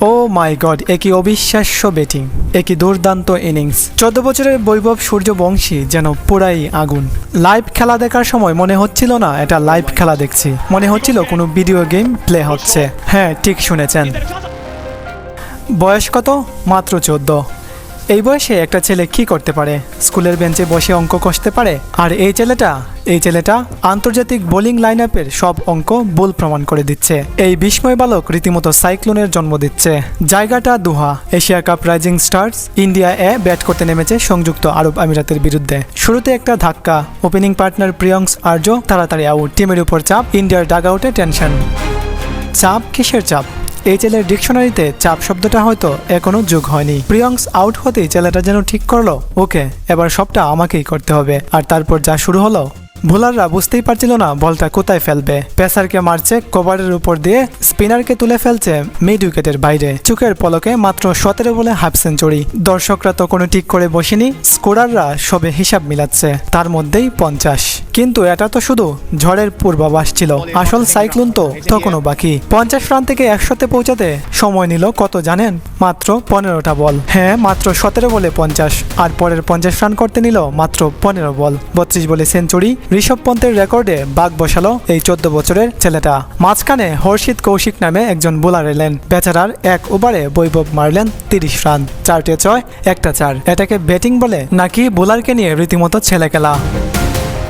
ও মাই god একই অবিশ্বাস্য batting একই দুর্দান্ত ইনিংস। চোদ্দ বছরের বৈভব সূর্যবংশী যেন পুরাই আগুন। লাইভ খেলা দেখার সময় মনে হচ্ছিল না, এটা লাইভ খেলা দেখছি। মনে হচ্ছিল কোনো ভিডিও গেম প্লে হচ্ছে। হ্যাঁ ঠিক শুনেছেন। বয়স কত? মাত্র চোদ্দ। এই বয়সে একটা ছেলে কি করতে পারে? স্কুলের বেঞ্চে বসে অঙ্ক কষতে পারে? আর এই ছেলেটা? এই ছেলেটা আন্তর্জাতিক বোলিং লাইন সব অঙ্ক ভুল প্রমাণ করে দিচ্ছে। এই বিস্ময় বালক রীতিমতো সাইক্লোনের জন্ম দিচ্ছে। জায়গাটা Doha. Asia cup rising stars India A bat করতে নেমেছে সংযুক্ত আরব আমিরাতের বিরুদ্ধে। শুরুতে একটা ধাক্কা। ওপেনিং পার্টনার প্রিয়ংস আর্য তাড়াতাড়ি আউট টিমের উপর চাপ ইন্ডিয়ার ডাগ আউটে টেনশন চাপ কিসের চাপ? এই ছেলের ডিকশনারিতে চাপ শব্দটা হয়তো এখনও যোগ হয়নি। প্রিয়ংস আউট হতেই ছেলেটা যেন ঠিক করল, ওকে, এবার সবটা আমাকেই করতে হবে। আর তারপর যা শুরু হলো বোলাররা বুঝতেই পারছিল না বলটা কোথায় ফেলবে। পেসারকে মারছে কভারের উপর দিয়ে, স্পিনারকে তুলে ফেলছে মিড উইকেটের বাইরে। চোখের পলকে মাত্র সতেরো বলে হাফ সেঞ্চুরি। দর্শকরা তখনও ঠিক করে বসেনি, স্কোরাররা সবে হিসাব মিলাচ্ছে, তার মধ্যেই পঞ্চাশ। কিন্তু এটা তো শুধু ঝড়ের পূর্বাভাস ছিল। আসল সাইক্লোন তো তখনও বাকি। পঞ্চাশ রান থেকে একশোতে পৌঁছাতে সময় নিল কত জানেন? মাত্র পনেরোটা বল। হ্যাঁ মাত্র সতেরো বলে পঞ্চাশ। আর পরের পঞ্চাশ রান করতে নিল মাত্র পনেরো বল। বত্রিশ বলে সেঞ্চুরি। ঋষভ পন্থের রেকর্ডে বাঘ বসালো এই চোদ্দ বছরের ছেলেটা। মাঝখানে হর্ষিত কৌশিক নামে একজন বোলার এলেন। বেচারার এক ওভারে বৈভব মারলেন তিরিশ রান। চারটে ছয়, একটা চার। এটাকে ব্যাটিং বলে নাকি বোলারকে নিয়ে রীতিমতো ছেলে খেলা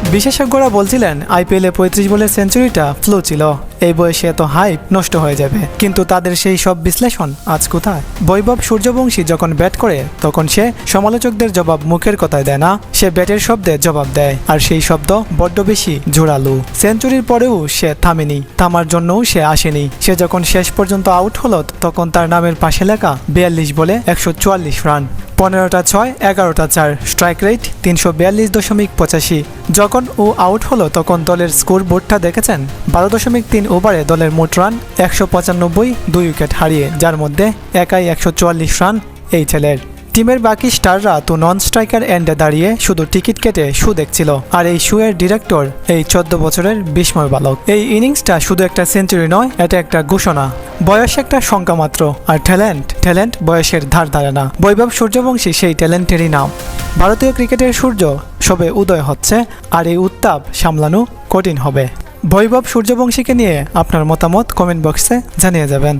বিশেষজ্ঞরা বলছিলেন, আইপিএলে পঁয়ত্রিশ বলের সেঞ্চুরিটা ফ্লো ছিল। এই বয়সে এত হাইপ নষ্ট হয়ে যাবে। কিন্তু তাদের সেই সব বিশ্লেষণ আজ কোথায়? বৈভব সূর্যবংশী যখন ব্যাট করে, তখন সে সমালোচকদের জবাব মুখের কথায় দেয় না, সে ব্যাটের শব্দে জবাব দেয়। আর সেই শব্দ বড্ড বেশি জোরালো। সেঞ্চুরির পরেও সে থামেনি, থামার জন্যও সে আসেনি। সে যখন শেষ পর্যন্ত আউট হলো, তখন তার নামের পাশে লেখা বিয়াল্লিশ বলে একশো চুয়াল্লিশ রান। পনেরোটা ছয়, এগারোটা চার। স্ট্রাইক রেট তিনশো বিয়াল্লিশ দশমিক পঁচাশি। যখন ও আউট হলো, তখন দলের স্কোর বোর্ডটা দেখেছেন? বারো দশমিক তিন ওভারে দলের মোট রান একশো পঁচানব্বই, দুই উইকেট হারিয়ে, যার মধ্যে একাই একশো চুয়াল্লিশ রান এই ছেলের। টিমের বাকি স্টাররা তো নন স্ট্রাইকার এন্ডে দাঁড়িয়ে শুধু টিকিট কেটে শু দেখছিল। আর এই শু এর ডিরেক্টর এই চোদ্দ বছরের বিস্ময় বালক। এই ইনিংসটা শুধু একটা সেঞ্চুরি নয়, এটা একটা ঘোষণা। বয়স একটা সংখ্যা মাত্র, আর ট্যালেন্ট ট্যালেন্ট বয়সের ধার ধারে না। বৈভব সূর্যবংশী সেই ট্যালেন্টেরই নাম। ভারতীয় ক্রিকেটের সূর্য সবে উদয় হচ্ছে, আর এই উত্তাপ সামলানো কঠিন হবে। বৈভব সূর্যবংশীকে নিয়ে আপনার মতামত কমেন্ট বক্সে জানিয়ে যাবেন।